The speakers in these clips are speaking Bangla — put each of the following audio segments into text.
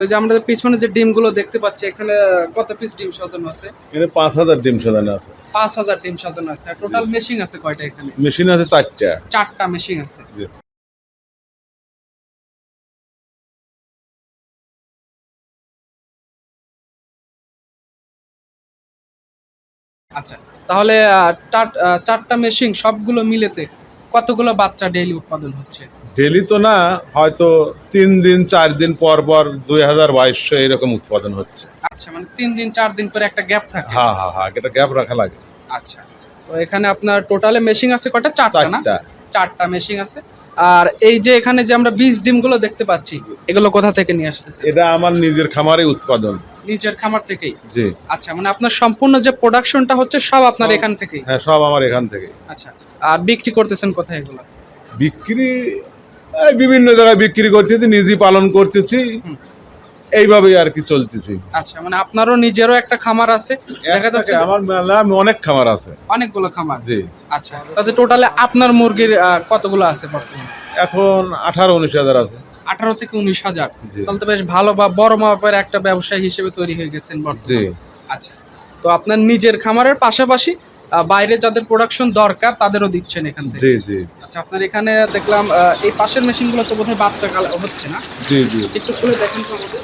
ওই যে আমরা পিছনে যে ডিমগুলো দেখতে পাচ্ছি এখানে কত পিস ডিম সাজানো আছে? এখানে পাঁচ হাজার ডিম সাজানো আছে। পাঁচ হাজার ডিম সাজানো আছে। টোটাল মেশিন আছে কয়টা এখানে? মেশিন আছে চারটা। চারটা মেশিন আছে। আচ্ছা তাহলে চারটা মেশিন সবগুলো মিলেতে কতগুলো বাচ্চা ডেইলি উৎপাদন হচ্ছে? ডেলি তো না হয়তো তিন দিন চার দিন পর পর দুই হাজার বাইশশো এরকম উৎপাদন হচ্ছে। আচ্ছা মানে তিন দিন চার দিন করে একটা গ্যাপ থাকে। হ্যাঁ হ্যাঁ হ্যাঁ এটা গ্যাপ রাখা লাগে। আচ্ছা তো এখানে আপনার টোটালে মেশিন আছে কটা চারটা না? চারটা। চারটা মেশিন আছে। আর এই যে এখানে যে আমরা বীজ ডিমগুলো দেখতে পাচ্ছি এগুলো কোথা থেকে নিয়ে আসতেছে? এটা আমার নিজের খামারে উৎপাদন। নিজের খামার থেকেই? জি। আচ্ছা মানে আপনার সম্পূর্ণ যে প্রোডাকশনটা হচ্ছে সব আপনার এখান থেকেই? হ্যাঁ সব আমার এখান থেকে আচ্ছা আর বিক্রি করতেছেন কোথায় এগুলো? বিক্রি এই বিভিন্ন জায়গায় বিক্রি করতেছি নিজে পালন করতেছি। এইভাবেই আর কি চলতেছি। আচ্ছা মানে আপনারও নিজেরও একটা খামার আছে? দেখা যাচ্ছে আমার মেলা অনেক খামার আছে। অনেকগুলো খামার? জি। আচ্ছা তাতে টোটালে আপনার মুরগির কতগুলো আছে বর্তমানে? এখন আঠারো উনিশ হাজার আছে। আঠারো থেকে উনিশ হাজার। তাহলে তো বেশ ভালো বা বড় মাপের একটা ব্যবসায়ী হিসেবে তৈরি হয়ে গেছেন বর্তমানে। আচ্ছা। তো আপনার নিজের খামারের পাশাপাশি বাইরে যাদের প্রোডাকশন দরকার তাদেরও দিচ্ছেন এখান থেকে। জি জি। আচ্ছা আপনার এখানে দেখলাম এই পাশের মেশিনগুলো তো বোধহয় বাচ্চা কাল হচ্ছে না? জি জি। একটু খুলে দেখেন তো আমাদের।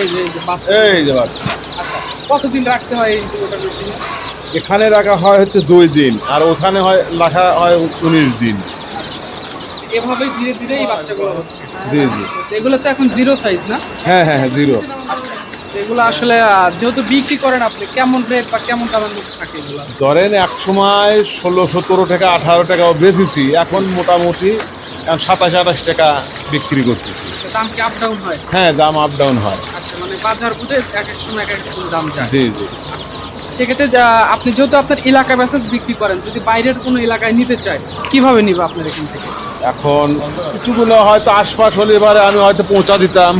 এই যে বাচ্চা। আচ্ছা কতদিন রাখতে হয় এই ইনকিউবেটর মেশিনে এখানে রাখা হয় হচ্ছে দুই দিন আর ওখানে হয় রাখা হয় উনিশ দিন। আচ্ছা। এভাবেই ধীরে ধীরে এই বাচ্চাগুলো হচ্ছে। জি জি। এগুলো তো এখন জিরো সাইজ না? হ্যাঁ হ্যাঁ হ্যাঁ জিরো আচ্ছা। এগুলো আসলে যেহেতু বিক্রি করেন আপনি কেমন রেট বা কেমন মধ্যে থাকে এগুলো? ধরেন এক সময় ষোলো সতেরো টাকা আঠারো টাকাও বেচেছি। এখন মোটামুটি এখন সাতাশ আঠাশ টাকা বিক্রি করতেছি। আচ্ছা দাম কি আপ ডাউন হয়? হ্যাঁ দাম আপ ডাউন হয়। আচ্ছা মানে বাজার বুঝে এক এক সময় এক এক দাম যায়। জি জি। সেক্ষেত্রে যা আপনি যেহেতু আপনার এলাকা ব্যাসেস বিক্রি করেন যদি বাইরের কোনো এলাকায় নিতে চায় কীভাবে নিবে আপনার এখান থেকে? এখন কিছুগুলো হয়তো আশপাশ হলে এবারে আমি হয়তো পৌঁছা দিতাম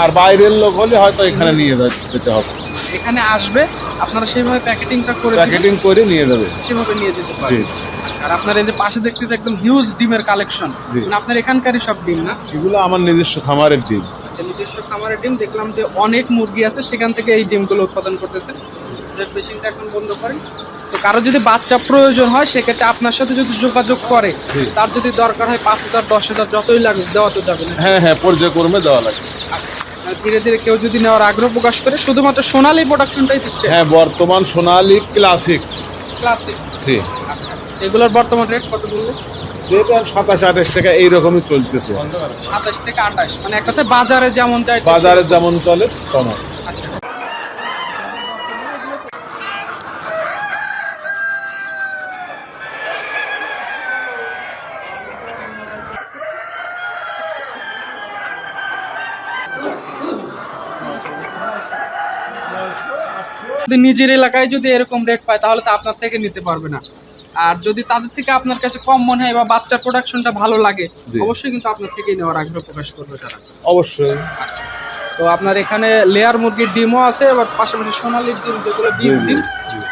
আর বাইরের লোক হলে হয়তো এখানে নিয়ে যেতে হবে। এখানে আসবে আপনারা সেইভাবে প্যাকেটিংটা করে প্যাকেটিং করে নিয়ে যাবে। সেভাবে নিয়ে যেতে আচ্ছা আর আপনার এই যে পাশে দেখতেছে একদম হিউজ ডিমের কালেকশন। মানে আপনার এখানকারই সব ডিম না? এগুলো আমার নিজস্ব খামারের ডিম। আচ্ছা নিজস্ব খামারের ডিম। দেখলাম যে অনেক মুরগি আছে সেখান থেকে এই ডিমগুলো উৎপাদন করতেছে। মেশিনটা এখন বন্ধ করেন। তো কারও যদি বাচ্চা প্রয়োজন হয় সেক্ষেত্রে আপনার সাথে যদি যোগাযোগ করে তার যদি দরকার হয় পাঁচ হাজার দশ হাজার যতই লাগুক দেওয়া তো যাবে না। হ্যাঁ হ্যাঁ পর্যায়ক্রমে দেওয়া লাগে। আচ্ছা আর ধীরে ধীরে কেউ যদি নেওয়ার আগ্রহ প্রকাশ করে শুধুমাত্র সোনালী প্রোডাকশনটাই দিচ্ছে? হ্যাঁ বর্তমান সোনালী ক্লাসিক্স ক্লাসিক জি। আচ্ছা এগুলোর বর্তমান রেট কত বলল? যেটা সাতাশ আঠাশ টাকা এইরকমই চলতেছে। সাতাশ থেকে আঠাশ। মানে এক কথায় বাজারে যেমন যায় বাজারে যেমন চলে তেমন। আচ্ছা। যদি নিজের এলাকায় যদি এরকম রেট পায় তাহলে তো আপনার থেকে নিতে পারবে না। আর যদি তাদের থেকে আপনার কাছে কম মনে হয় বা বাচ্চার প্রোডাকশনটা ভালো লাগে অবশ্যই কিন্তু আপনার থেকেই নেওয়ার আগ্রহ প্রকাশ করবে তারা। অবশ্যই। আচ্ছা। তো আপনার এখানে লেয়ার মুরগির ডিমও আছে এবার পাশাপাশি সোনালির ডিম যেগুলো বীজ জি, ডিম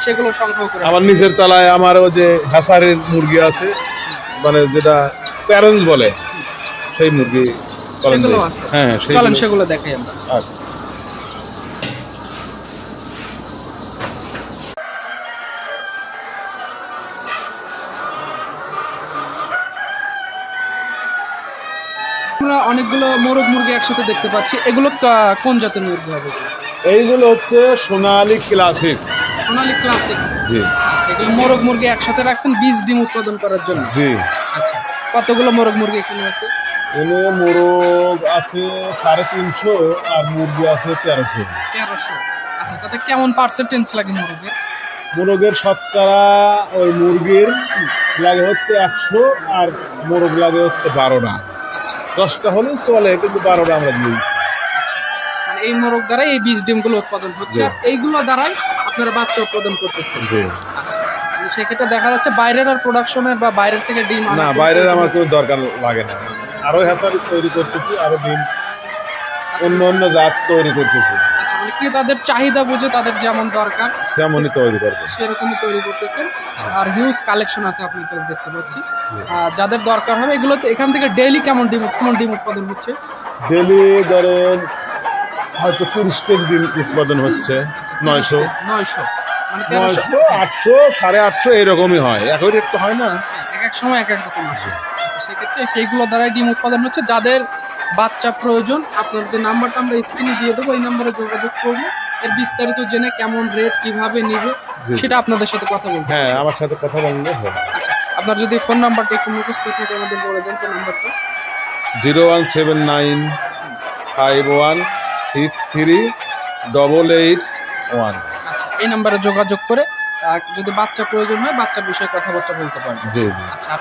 সেগুলো সংগ্রহ করে আমার নিচের তলায় আমার ওই যে হ্যাসারের মুরগি আছে মানে যেটা প্যারেন্টস বলে সেই মুরগি সেগুলো আছে। হ্যাঁ চলেন সেগুলো দেখাই আমরা। আচ্ছা। আমরা অনেকগুলো মোরগ মুরগি একসাথে দেখতে পাচ্ছি। এগুলো কোন জাতের মুরগি হবে? এইগুলো হচ্ছে সোনালী ক্লাসিক। সোনালি ক্লাসিক। জি। আচ্ছা এগুলো মোরগ মুরগি একসাথে রাখছেন বীজ ডিম উৎপাদন করার জন্য? জি। আচ্ছা কতগুলো মোরগ মুরগি এখানে আছে? এনে মোরগ আছে সাড়ে তিনশো আর মুরগি আছে তেরোশো। তেরোশো। আচ্ছা তাতে কেমন পার্সেন্টেজ লাগে মুরগের? মোরগের শতকরা ওই মুরগির লাগে হচ্ছে একশো আর মোরগ লাগে হচ্ছে বারোটা। আচ্ছা দশটা হলে চলে কিন্তু বারোটা আমরা দিই মানে এই মোরগ দ্বারাই এই বীজ ডিমগুলো উৎপাদন হচ্ছে আর এইগুলো দ্বারাই আপনারা বাচ্চা উৎপাদন করতেছেন। জি। আচ্ছা সেক্ষেত্রে দেখা যাচ্ছে বাইরের আর প্রোডাকশনের বা বাইরের থেকে ডিম না বাইরের আমার কোনো দরকার লাগে না। আরও হ্যাসার তৈরি করতেছি আরও ডিম অন্য অন্য জাত তৈরি করতেছি। আচ্ছা বিক্রেতাদের চাহিদা বুঝে তাদের যেমন দরকার সেমনই তৈরি করব। সেরকমই তৈরি করতেছেন। আর হিউজ কালেকশন আছে আপনি কাছে দেখতে পাচ্ছি। আর যাদের দরকার হবে এগুলো তো এখান থেকে ডেইলি কেমন ডিম কেমন ডিম উৎপাদন হচ্ছে? ডেইলি ধরেন হয়তো তিরিশ কেজি ডিম উৎপাদন হচ্ছে নয়শো। নয়শো। মানে নয়শো আটশো সাড়ে আটশো এরকমই হয়। একই রেট তো হয় না। এক এক সময় এক এক রকম আসে। সেক্ষেত্রে সেইগুলো দ্বারাই ডিম উৎপাদন হচ্ছে। যাদের বাচ্চা প্রয়োজন আপনার যে নাম্বারটা আমরা স্ক্রিনে দিয়ে দেবো এই নাম্বারে যোগাযোগ করব এর বিস্তারিত জেনে কেমন রেট কীভাবে নিবে সেটা আপনাদের সাথে কথা বলব। হ্যাঁ আমার সাথে কথা বললে হবে। আচ্ছা আপনার যদি ফোন নাম্বারটা একটু মুখস্থ থাকে আমাদের বলে দেন তো নাম্বারটা। Zero one seven nine five one six three double eight one. আচ্ছা এই নাম্বারে যোগাযোগ করে আর যদি বাচ্চা প্রয়োজন হয় বাচ্চার বিষয়ে কথাবার্তা বলতে পারবেন জি জি। আচ্ছা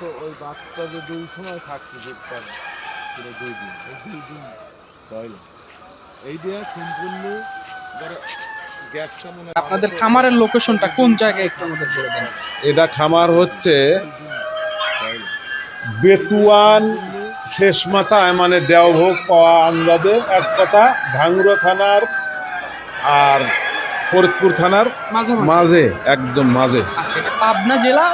আপাতত ওই বাচ্চা যে দুই সময় থাকছে দেখতাম পুরো দুই দিন এই দুই দিন তাই এই দিয়ে সম্পূর্ণ গ্যাসটা মনে আপনাদের খামারের লোকেশনটা কোন জায়গায় একটু আমাদের বলে দেন? এটা খামার হচ্ছে বেতুয়ান শেষ মাথায় মানে দেওভোগ পাওয়া আন্দাজে এক কথা ভাঙ্গুরা থানার আর ফরিদপুর থানার মাঝে একদম মাঝে। আচ্ছা পাবনা জেলা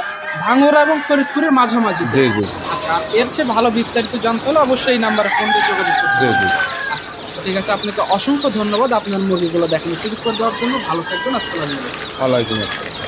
ভাঙ্গুরা এবং ফরিদপুরের মাঝামাঝি। জি জি। আচ্ছা আর এর চেয়ে ভালো বিস্তারিত জানতে হলে অবশ্যই এই নাম্বারে ফোন দিয়ে যোগাযোগ করতে জি জি। আচ্ছা, ঠিক আছে আপনাকে অসংখ্য ধন্যবাদ আপনার মুরগিগুলো দেখানোর সুযোগ করে দেওয়ার জন্য। ভালো থাকবেন আসসালামু আলাইকুম। ওয়ালাইকুম আসসালাম।